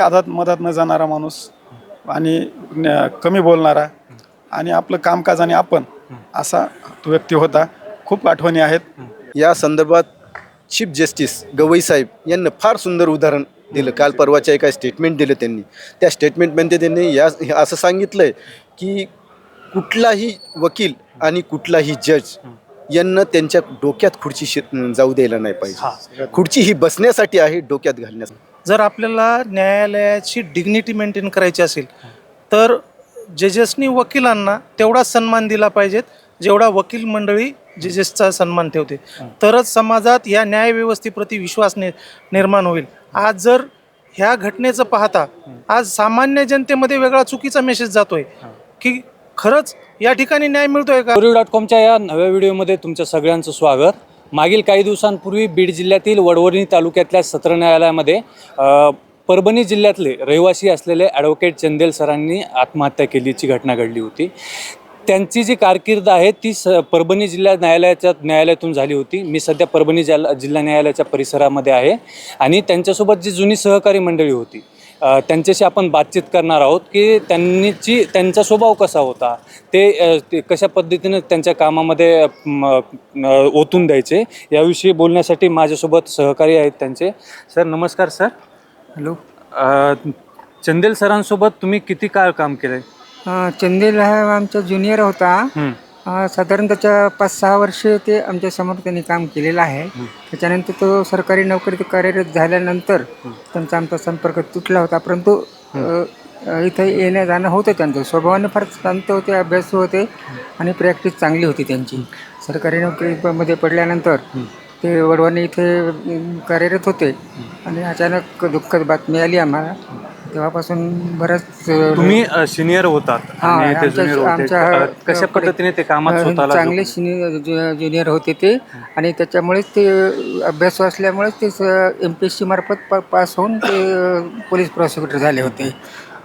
आधात मधात न जाणारा माणूस आणि न- कमी बोलणारा आणि आपलं कामकाज आणि आपण असा तो व्यक्ती होता. खूप आठवणी आहेत. या संदर्भात चीफ जस्टिस गवई साहेब यांना फार सुंदर उदाहरण दिलं. काल परवाच्या एका स्टेटमेंट दिलं त्यांनी. त्या स्टेटमेंटमध्ये त्यांनी या असं सांगितलं आहे की कुठलाही वकील आणि कुठलाही जज यांना त्यांच्या डोक्यात खुर्ची शि जाऊ द्यायला नाही पाहिजे. खुर्ची ही बसण्यासाठी आहे डोक्यात घालण्यासाठी. जर आपल्याला न्यायालयाची डिग्निटी मेंटेन करायची असेल तर जजेसनी वकिलांना तेवढा सन्मान दिला पाहिजेत जेवढा वकील मंडळी जजेसचा सन्मान ठेवते. तरच समाजात या न्यायव्यवस्थेप्रती विश्वास नि निर्माण होईल. आज जर ह्या घटनेचं पाहता आज सामान्य जनतेमध्ये वेगळा चुकीचा मेसेज जातोय की खरंच या ठिकाणी न्याय मिळतोय का? डॉट कॉमच्या या नव्या व्हिडिओमध्ये तुमच्या सगळ्यांचं स्वागत. मागील काही दिवसांपूर्वी बीड जिल्ह्यातील वडवणी तालुक्यातल्या सत्र न्यायालयामध्ये परभणी जिल्ह्यातले रहिवासी असलेले ॲडव्होकेट चंदेल सरांनी आत्महत्या केलीची घटना घडली होती. त्यांची जी कारकीर्द आहे ती स परभणी जिल्हा न्यायालयाच्या न्यायालयातून झाली होती. मी सध्या परभणी जिल्हा जिल्हा न्यायालयाच्या परिसरामध्ये आहे आणि त्यांच्यासोबत जी जुनी सहकारी मंडळी होती त्यांच्याशी आपण बातचीत करणार आहोत की त्यांनीची त्यांचा स्वभाव कसा होता? ते ते कशा पद्धतीनं त्यांच्या कामामध्ये ओतून द्यायचे? याविषयी बोलण्यासाठी माझ्यासोबत सहकारी आहेत त्यांचे. सर नमस्कार सर. हॅलो. चंदेल सरांसोबत तुम्ही किती काळ काम केलं चंदेल हा आमचा ज्युनियर होता. अं, साधारण त्याच्या पाच सहा वर्ष ते आमच्यासमोर त्यांनी काम केलेलं आहे. त्याच्यानंतर तो सरकारी नोकरीत कार्यरत झाल्यानंतर त्यांचा आमचा संपर्क तुटला होता. परंतु अं, अं, इथं येणं जाणं होतं त्यांचं. स्वभावाने फार शांत होते अभ्यासू होते आणि प्रॅक्टिस चांगली होती त्यांची. सरकारी नोकरीमध्ये पडल्यानंतर ते वडवानी इथे अं, कार्यरत होते आणि अचानक दुःखद बातमी आली आम्हाला. तेव्हापासून बरंच तुम्ही सिनियर होतात हा, आणि ते आमच्या- junior होते. आमच्या- अ, कशा पद्धतीने ते कामात स्वतःला चांगले सिनियर ज्युनियर होते ते. आणि त्याच्यामुळेच ते अभ्यासू असल्यामुळेच ते एम पी एस सी मार्फत प- पास होऊन ते पोलीस प्रॉसिक्युटर झाले होते.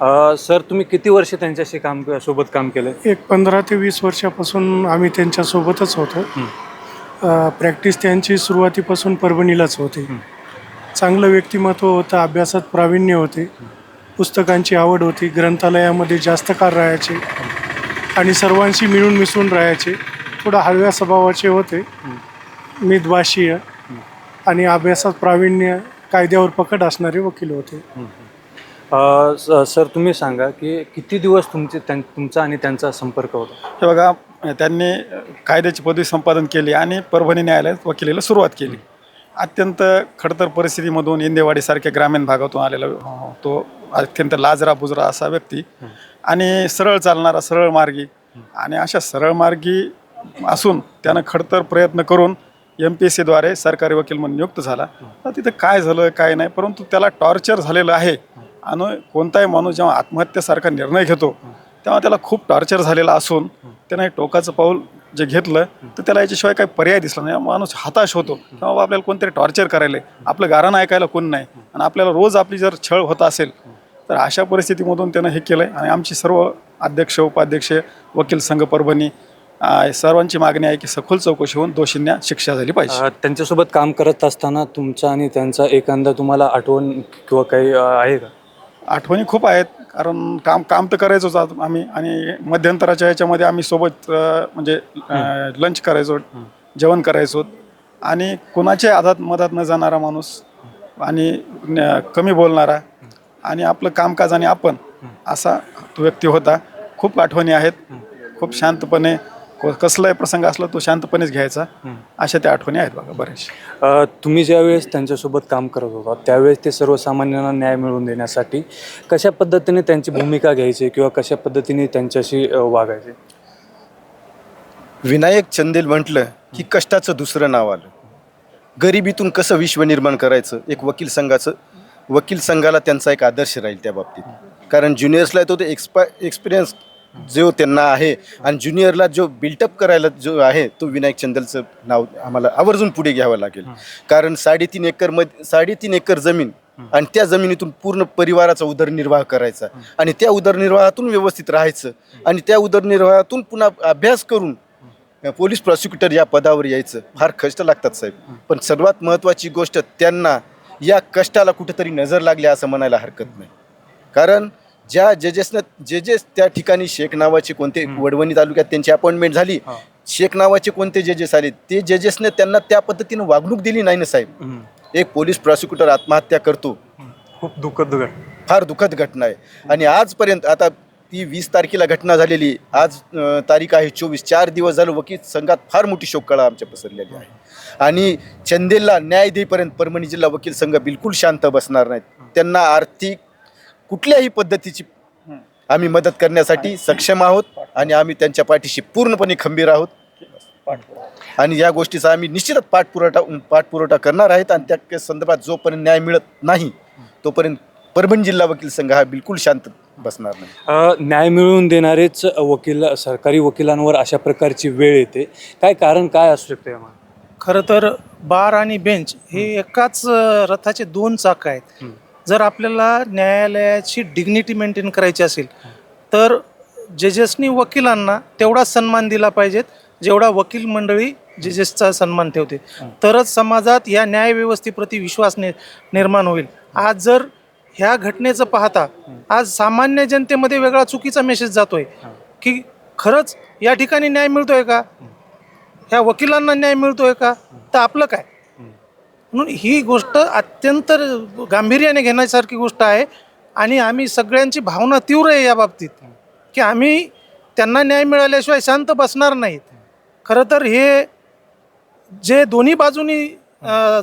अ, सर तुम्ही किती वर्ष त्यांच्याशी काम सोबत काम केलं एक पंधरा ते वीस वर्षापासून आम्ही त्यांच्यासोबतच होतो. प्रॅक्टिस त्यांची सुरुवातीपासून परभणीलाच होती. चांगलं व्यक्तिमत्व होतं अभ्यासात प्रावीण्य होते. पुस्तकांची आवड होती ग्रंथालयामध्ये जास्त काळ राहायचे आणि सर्वांशी मिळून मिसळून राहायचे. थोडा हळव्या स्वभावाचे होते. मितभाषीय आणि अभ्यासात प्रावीण्य कायद्यावर पकड असणारे वकील होते. सर तुम्ही सांगा की किती दिवस तुमचे त्यां- तुमचा आणि त्यांचा संपर्क होता? हे बघा त्यांनी कायद्याची पदवी संपादन केली आणि परभणी न्यायालयात वकिलीला सुरुवात केली. अत्यंत खडतर परिस्थितीमधून इंदेवाडीसारख्या ग्रामीण भागातून आलेला तो अत्यंत लाजरा बुजरा असा व्यक्ती. आणि सरळ चालणारा सरळ मार्गी. आणि अशा सरळ मार्गी असून त्यानं खडतर प्रयत्न करून एम पी एस सीद्वारे सरकारी वकील म्हणून नियुक्त झाला. तर तिथं काय झालं काय नाही परंतु त्याला टॉर्चर झालेलं आहे. आणि कोणताही माणूस जेव्हा आत्महत्येसारखा निर्णय घेतो तेव्हा त्याला खूप टॉर्चर झालेला असून त्यानं हे टोकाचं पाऊल जे घेतलं तर त्याला याच्याशिवाय काही पर्याय दिसला नाही. माणूस हताश होतो. तेव्हा बाबा आपल्याला कोणतरी टॉर्चर करायला आहे. आपलं गारण ऐकायला कोण नाही. आणि आपल्याला रोज आपली जर छळ होत असेल तर अशा परिस्थितीमधून त्यानं हे केलं आहे आणि आमची सर्व अध्यक्ष उपाध्यक्ष वकील संघ परभणी सर्वांची मागणी आहे की सखोल चौकशी होऊन दोषींना शिक्षा झाली पाहिजे. त्यांच्यासोबत काम करत असताना तुमचा आणि त्यांचा एखादा तुम्हाला आठवण किंवा काही आहे का? आठवणी खूप आहेत कारण काम काम तर करायचोच आम्ही. आणि मध्यंतराच्या याच्यामध्ये आम्ही सोबत म्हणजे लंच करायचो जेवण करायचो. आणि कुणाच्या आधात मधात न जाणारा माणूस आणि कमी बोलणारा आणि आपलं कामकाज आणि आपण असा तो व्यक्ती होता. खूप आठवणी आहेत. खूप शांतपणे को- कसलाही प्रसंग असला तो शांतपणेच घ्यायचा. अशा त्या आठवणी आहेत बघा बऱ्याचशा. तुम्ही ज्यावेळेस त्यांच्यासोबत काम करत होता त्यावेळेस ते सर्वसामान्यांना न्याय मिळवून देण्यासाठी कशा पद्धतीने त्यांची भूमिका घ्यायची किंवा कशा पद्धतीने त्यांच्याशी वागायचे? विनायक चंदेल म्हटलं की कष्टाचं दुसरं नाव आलं. गरिबीतून कसं विश्व निर्माण करायचं? एक वकील संघाचं वकील संघाला त्यांचा एक आदर्श राहील त्या बाबतीत. कारण ज्युनियर्सला तो ते एक्सपा एक्सपिरियन्स जो त्यांना आहे आणि ज्युनियरला जो बिल्टअप करायला जो आहे तो विनायक चंदेलचं नाव आम्हाला आवर्जून पुढे घ्यावं लागेल. कारण साडेतीन एकरमध्ये साडेतीन एकर जमीन आणि त्या जमिनीतून पूर्ण परिवाराचा उदरनिर्वाह करायचा. आणि त्या उदरनिर्वाहातून व्यवस्थित राहायचं आणि त्या उदरनिर्वाहातून पुन्हा अभ्यास करून पोलीस प्रॉसिक्युटर या पदावर यायचं. फार कष्ट लागतात साहेब. पण सर्वात महत्त्वाची गोष्ट त्यांना या कष्टाला कुठेतरी नजर लागली असं म्हणायला हरकत नाही. कारण ज्या जजेसनं जजेस त्या ठिकाणी शेख नावाचे कोणते वडवणी तालुक्यात त्यांची अपॉइंटमेंट झाली शेख नावाचे कोणते जजेस आले ते जजेसने त्यांना त्या पद्धतीनं वागणूक दिली नाही ना साहेब. एक पोलीस प्रॉसिक्युटर आत्महत्या करतो. खूप दुःखद फार दुःखद घटना आहे. आणि आजपर्यंत आता ती वीस तारखेला घटना झालेली आज तारीख आहे चोवीस. चार दिवस झालं वकील संघात फार मोठी शोककळा आमच्या पसरलेली आहे. आणि चंदेलला न्याय देईपर्यंत परभणी जिल्हा वकील संघ बिलकुल शांत बसणार नाहीत. त्यांना आर्थिक कुठल्याही पद्धतीची आम्ही मदत करण्यासाठी सक्षम आहोत आणि आम्ही त्यांच्या पाठीशी पूर्णपणे खंबीर आहोत. आणि या गोष्टीचा आम्ही निश्चितच पाठपुरवठा पाठपुरवठा करणार आहेत आणि त्या संदर्भात जोपर्यंत न्याय मिळत नाही तोपर्यंत परभणी जिल्हा वकील संघ हा बिलकुल शांत बसणार नाही. अ, न्याय मिळवून देणारेच वकील सरकारी वकिलांवर अशा प्रकारची वेळ येते. काय कारण काय असू शकतं यामागे? खरं तर बार आणि बेंच हे एकाच अ, रथाचे दोन चाक आहेत. जर आपल्याला न्यायालयाची डिग्निटी मेंटेन करायची असेल तर जजेसनी वकिलांना तेवढाच सन्मान दिला पाहिजेत जेवढा वकील मंडळी जजेसचा सन्मान ठेवते. तरच समाजात या न्यायव्यवस्थेप्रती विश्वास नि निर्माण होईल. आज जर ह्या घटनेचं पाहता आज सामान्य जनतेमध्ये वेगळा चुकीचा मेसेज जातोय. की खरंच या ठिकाणी न्याय मिळतोय का? ह्या वकिलांना न्याय मिळतोय का? तर आपलं काय? म्हणून ही गोष्ट अत्यंत गांभीर्याने घेण्यासारखी गोष्ट आहे आणि आम्ही सगळ्यांची भावना तीव्र आहे या बाबतीत की आम्ही त्यांना न्याय मिळाल्याशिवाय शांत बसणार नाहीत. खरं तर हे जे दोन्ही बाजूनी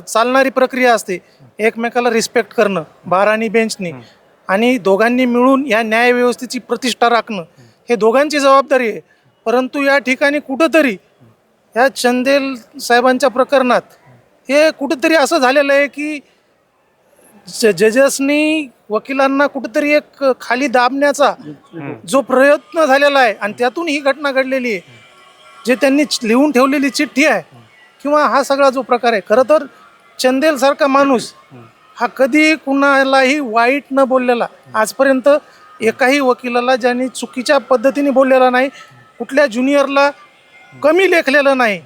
चालणारी प्रक्रिया असते. एकमेकाला रिस्पेक्ट करणं बार आणि बेंचनी आणि दोघांनी मिळून या न्यायव्यवस्थेची प्रतिष्ठा राखणं हे दोघांची जबाबदारी आहे. परंतु या ठिकाणी कुठंतरी ह्या चंदेल साहेबांच्या प्रकरणात हे कुठंतरी असं झालेलं आहे की ज जजेसनी वकिलांना कुठंतरी एक खाली दाबण्याचा जो प्रयत्न झालेला आहे आणि त्यातून ही घटना घडलेली आहे. जे त्यांनी लिहून ठेवलेली चिठ्ठी आहे किंवा हा सगळा जो प्रकार आहे खरं तर चंदेलसारखा माणूस हा कधी कुणालाही वाईट न बोललेला आजपर्यंत एकाही वकिलाला ज्यांनी चुकीच्या पद्धतीने बोललेला नाही कुठल्या ज्युनियरला कमी लेखलेलं नाही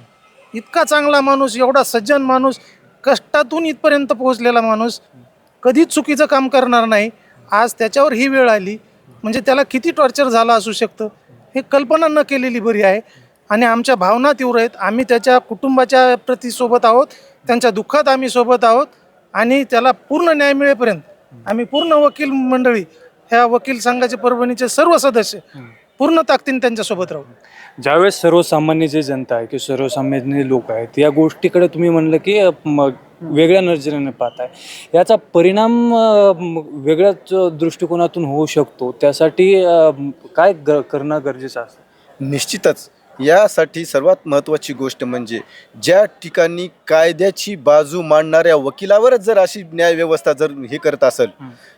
इतका चांगला माणूस एवढा सज्जन माणूस कष्टातून इथपर्यंत पोहोचलेला माणूस कधीच चुकीचं काम करणार नाही. आज त्याच्यावर ही वेळ आली म्हणजे त्याला किती टॉर्चर झालं असू शकतं हे कल्पना न केलेली बरी आहे. आणि आमच्या भावना तीव्र आहेत. आम्ही त्याच्या कुटुंबाच्या प्रती सोबत आहोत. त्यांच्या दुःखात आम्ही सोबत आहोत. आणि त्याला पूर्ण न्याय मिळेपर्यंत आम्ही पूर्ण वकील मंडळी ह्या वकील संघाचे परभणीचे सर्व सदस्य पूर्ण ताकदीने त्यांच्यासोबत राहू. ज्यावेळेस सर्वसामान्य जे जनता आहे की सर्वसामान्य लोक आहेत या गोष्टीकडे तुम्ही म्हणलं की वेगळ्या नजरेने पाहताय. याचा परिणाम वेगळ्याच दृष्टिकोनातून होऊ शकतो. त्यासाठी काय ग करणं गरजेचं असतं? निश्चितच. यासाठी सर्वात महत्त्वाची गोष्ट म्हणजे ज्या ठिकाणी कायद्याची बाजू मांडणाऱ्या वकिलावरच जर अशी न्यायव्यवस्था जर हे करत असेल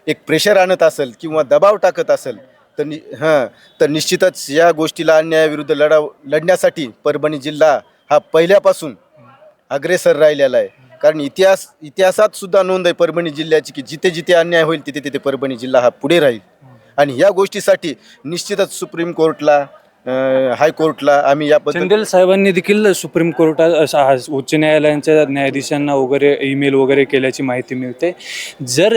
एक प्रेशर आणत असेल किंवा दबाव टाकत असेल तर नि हां तर निश्चितच या गोष्टीला अन्यायाविरुद्ध लढा लढण्यासाठी परभणी जिल्हा हा पहिल्यापासून अग्रेसर राहिलेला आहे. कारण इतिहास इतिहासात सुद्धा नोंद आहे परभणी जिल्ह्याची की जिथे जिथे अन्याय होईल तिथे तिथे परभणी जिल्हा हा पुढे राहील. आणि या गोष्टीसाठी निश्चितच सुप्रीम कोर्टला अं, हायकोर्टला आम्ही या पद्धती चंदेल साहेबांनी देखील सुप्रीम कोर्टात अस- उच्च न्यायालयांच्या न्यायाधीशांना वगैरे ईमेल वगैरे केल्याची माहिती मिळते. जर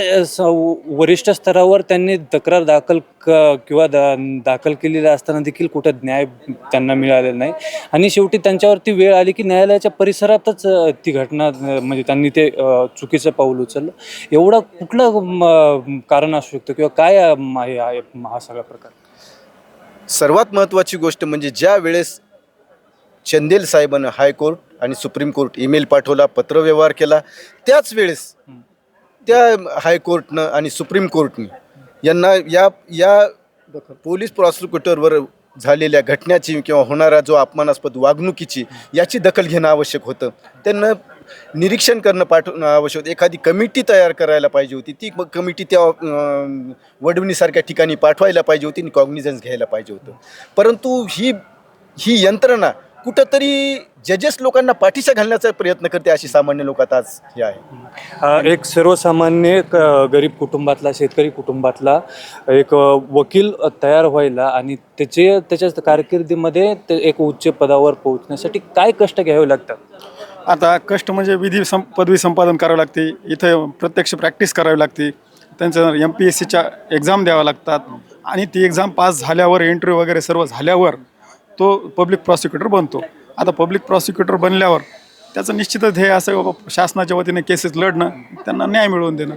वरिष्ठ स्तरावर त्यांनी तक्रार दाखल क किंवा दा दाखल केलेली असताना देखील कुठं न्याय त्यांना मिळालेला नाही. आणि शेवटी त्यांच्यावरती वेळ आली की न्यायालयाच्या परिसरातच अ, ती घटना अ, म्हणजे त्यांनी ते अ, चुकीचं पाऊल उचललं. एवढं कुठलं म, कारण असू शकतं किंवा काय अ, म, हे आहे हा सगळा प्रकार? सर्वात महत्त्वाची गोष्ट म्हणजे ज्या वेळेस चंदेल साहेबांनं हायकोर्ट आणि सुप्रीम कोर्ट ईमेल पाठवला पत्रव्यवहार केला त्याच वेळेस त्या हायकोर्टनं आणि सुप्रीम कोर्टने यांना या या पोलीस प्रॉसिक्युटरवर झालेल्या घटनेची किंवा होणारा जो अपमानास्पद वागणुकीची याची दखल घेणं आवश्यक होतं. त्यांना निरीक्षण करणं पाठवणं आवश्यक होतं. एखादी कमिटी तयार करायला पाहिजे होती ती मग कमिटी त्या वडवणीसारख्या ठिकाणी पाठवायला पाहिजे होती आणि कॉग्निझन्स घ्यायला पाहिजे होतं. परंतु ही ही यंत्रणा कुठंतरी जजेस लोकांना पाठीशा घालण्याचा प्रयत्न करते अशी सामान्य लोकात आज हे आहे. एक सर्वसामान्य गरीब कुटुंबातला शेतकरी कुटुंबातला एक वकील तयार व्हायला आणि त्याचे त्याच्या कारकिर्दीमध्ये ते एक उच्च पदावर पोहोचण्यासाठी काय कष्ट घ्यावे लागतात? आता कष्ट म्हणजे विधी सं पदवी संपादन करावी लागते. इथं प्रत्यक्ष प्रॅक्टिस करावी लागते. त्यांचं एम पी एस सीच्या एक्झाम द्याव्या लागतात. आणि ती एक्झाम पास झाल्यावर एंट्री वगैरे सर्व झाल्यावर तो पब्लिक प्रॉसिक्युटर बनतो. आता पब्लिक प्रॉसिक्युटर बनल्यावर त्याचं निश्चितच हे असं बाबा शासनाच्या वतीने केसेस लढणं त्यांना न्याय मिळवून देणं.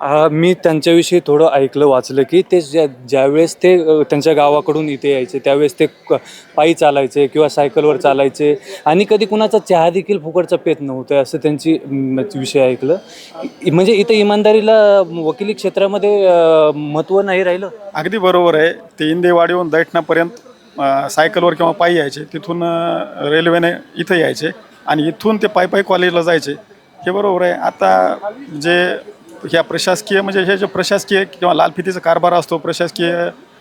मी त्यांच्याविषयी थोडं ऐकलं वाचलं की ते ज्या ज्यावेळेस ते अ, त्यांच्या गावाकडून इथे यायचे त्यावेळेस ते क- पायी चालायचे किंवा सायकलवर चालायचे आणि कधी कुणाचा चहा देखील फुकटचा पेत नव्हतं असं त्यांची म, विषय ऐकलं. इ- म्हणजे इथं इमानदारीला वकिली क्षेत्रामध्ये महत्त्व नाही राहिलं? अगदी बरोबर आहे. ते इंदेवाडीहून दैठणापर्यंत अ, सायकलवर किंवा पायी यायचे तिथून अ, रेल्वेने इथं यायचे आणि इथून ते पायी पायी कॉलेजला जायचे. हे बरोबर आहे. आता जे ह्या प्रशासकीय म्हणजे हे जे प्रशासकीय किंवा लालफितीचा कारभार असतो प्रशासकीय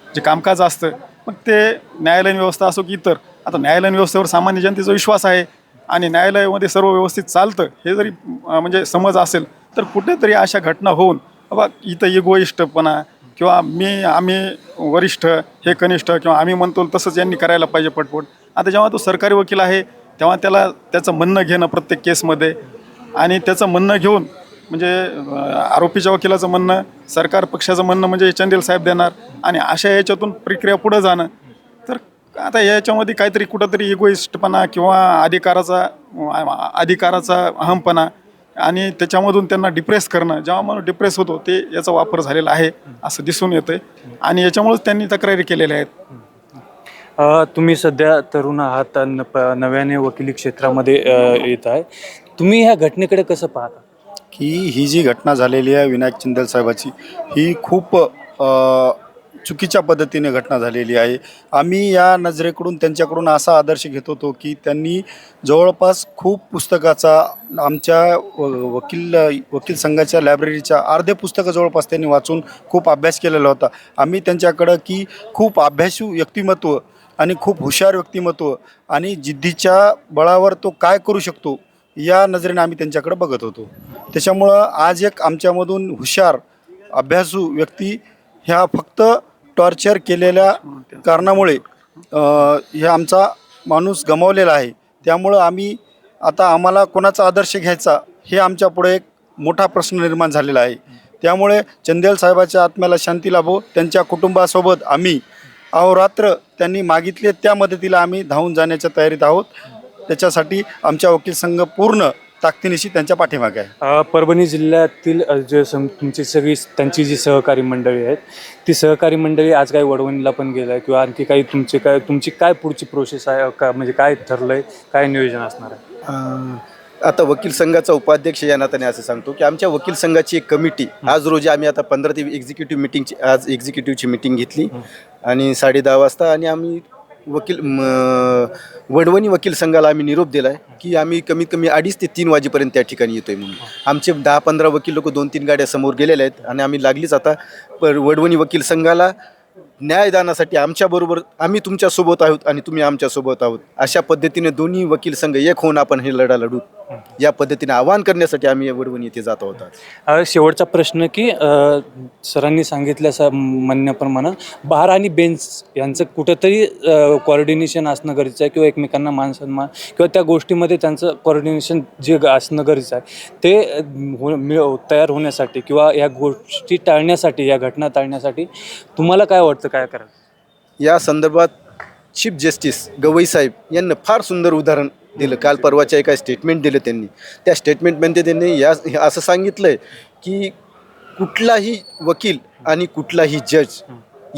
जे कामकाज असतं मग ते न्यायालयीन व्यवस्था असो की इतर आता न्यायालयीन व्यवस्थेवर सामान्य जनतेचा विश्वास आहे आणि न्यायालयामध्ये सर्व व्यवस्थित चालतं हे जरी म्हणजे समज असेल तर कुठेतरी अशा घटना होऊन बाबा इथं इगोइष्टपणा किंवा मी आम्ही वरिष्ठ हे कनिष्ठ किंवा आम्ही म्हणतो तसंच यांनी करायला पाहिजे पटपट. आता जेव्हा तो सरकारी वकील आहे तेव्हा त्याला त्याचं म्हणणं घेणं प्रत्येक केसमध्ये आणि त्याचं म्हणणं घेऊन म्हणजे आरोपीच्या वकिलाचं म्हणणं सरकार पक्षाचं म्हणणं म्हणजे चंदेल साहेब देणार आणि अशा याच्यातून प्रक्रिया पुढं जाणं. तर आता याच्यामध्ये काहीतरी कुठंतरी इगोइस्टपणा किंवा अधिकाराचा अधिकाराचा अहमपणा आणि त्याच्यामधून त्यांना डिप्रेस करणं जेव्हा माणूस डिप्रेस होतो ते याचा वापर झालेला आहे असं दिसून येतं आणि याच्यामुळेच त्यांनी तक्रारी केलेल्या आहेत. तुम्ही सध्या तरुण आहात प- नव्याने वकिली क्षेत्रामध्ये येत आहे. तुम्ही ह्या घटनेकडे कसं पाहता? की ही जी घटना झालेली आहे विनायक चिंदल साहेबाची ही खूप चुकीच्या पद्धतीने घटना झालेली आहे. आम्ही या नजरेकडून त्यांच्याकडून असा आदर्श घेत होतो की त्यांनी जवळपास खूप पुस्तकाचा आमच्या वकील वकील संघाच्या लायब्ररीच्या अर्धे पुस्तकं जवळपास त्यांनी वाचून खूप अभ्यास केलेला होता. आम्ही त्यांच्याकडं की खूप अभ्यासू व्यक्तिमत्व आणि खूप हुशार व्यक्तिमत्व आणि जिद्दीच्या बळावर तो काय करू शकतो या नजरेने आम्ही त्यांच्याकडे बघत होतो. त्याच्यामुळं आज एक आमच्यामधून हुशार अभ्यासू व्यक्ती ह्या फक्त टॉर्चर केलेल्या कारणामुळे हे आमचा माणूस गमावलेला आहे. त्यामुळं आम्ही आता आम्हाला कोणाचा आदर्श घ्यायचा हे आमच्यापुढे एक मोठा प्रश्न निर्माण झालेला आहे. त्यामुळे चंदेल साहेबाच्या आत्म्याला शांती लाभो त्यांच्या कुटुंबासोबत आम्ही अहोरात्र त्यांनी मागितले त्या मदतीला आम्ही धावून जाण्याच्या तयारीत आहोत. त्याच्यासाठी आमच्या वकील संघ पूर्ण ताकदीनिशी त्यांच्या पाठीमागे आहे. अ, परभणी जिल्ह्यातील अ, जे सम तुमची सगळी त्यांची जी सहकारी मंडळी आहेत ती सहकारी मंडळी आज काही वडवणीला पण गेलं आहे किंवा आणखी काही तुमचे काय तुमची काय पुढची प्रोसेस आहे का म्हणजे काय ठरलं आहे काय नियोजन असणार आहे? अं, आता वकील संघाचा उपाध्यक्ष या नात्याने असं सांगतो की आमच्या वकील संघाची एक कमिटी आज रोजी आम्ही आता पंधरा ते एक्झिक्युटिव्ह मिटिंगची आज एक्झिक्युटिव्हची मिटिंग घेतली आणि साडे दहा वाजता आणि आम्ही वकील वडवणी वकील संघाला आम्ही निरोप दिला आहे की आम्ही कमीत कमी अडीच ते तीन वाजेपर्यंत त्या ठिकाणी येतोय म्हणून. आमचे दहा पंधरा वकील लोक दोन तीन गाड्या समोर गेलेल्या आहेत आणि आम्ही लागलीच आता. पर वडवणी वकील संघाला न्यायदानासाठी आमच्याबरोबर आम्ही तुमच्यासोबत आहोत आणि तुम्ही आमच्यासोबत आहोत. अशा पद्धतीने दोन्ही वकील संघ एक होऊन आपण हे लढा लढू. या पद्धतीने आवाहन करण्यासाठी आम्ही वडवणी येथे जात आहोत. अ, शेवटचा प्रश्न की अ, सरांनी सांगितल्या म्हणण्याप्रमाणे बार आणि बेंच यांचं कुठंतरी कॉर्डिनेशन असणं गरजेचं आहे किंवा एकमेकांना मान सन्मान किंवा त्या गोष्टीमध्ये त्यांचं कॉर्डिनेशन जे ग- असणं गरजेचं आहे ते अ, हो मिळ तयार होण्यासाठी किंवा या गोष्टी टाळण्यासाठी या घटना टाळण्यासाठी तुम्हाला काय वाटतं काय करायचं या संदर्भात चीफ जस्टिस गवई साहेब यांना फार सुंदर उदाहरण दिलं. काल परवाच्या एका स्टेटमेंट दिलं त्यांनी. त्या स्टेटमेंटमध्ये त्यांनी या असं सांगितलं आहे की कुठलाही वकील आणि कुठलाही जज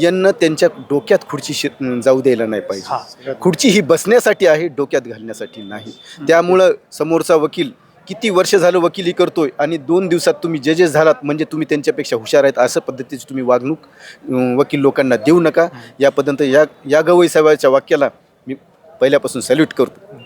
यांना त्यांच्या डोक्यात खुर्ची शि जाऊ द्यायला नाही पाहिजे. खुर्ची ही बसण्यासाठी आहे डोक्यात घालण्यासाठी नाही. त्यामुळं समोरचा वकील किती वर्ष झालं वकिली करतोय आणि दोन दिवसात तुम्ही जजेस झालात म्हणजे तुम्ही त्यांच्यापेक्षा हुशार आहेत असं पद्धतीची तुम्ही वागणूक वकील लोकांना देऊ नका. यापर्यंत या या गवई साहेबाच्या वाक्याला मी पहिल्यापासून सॅल्यूट करतो.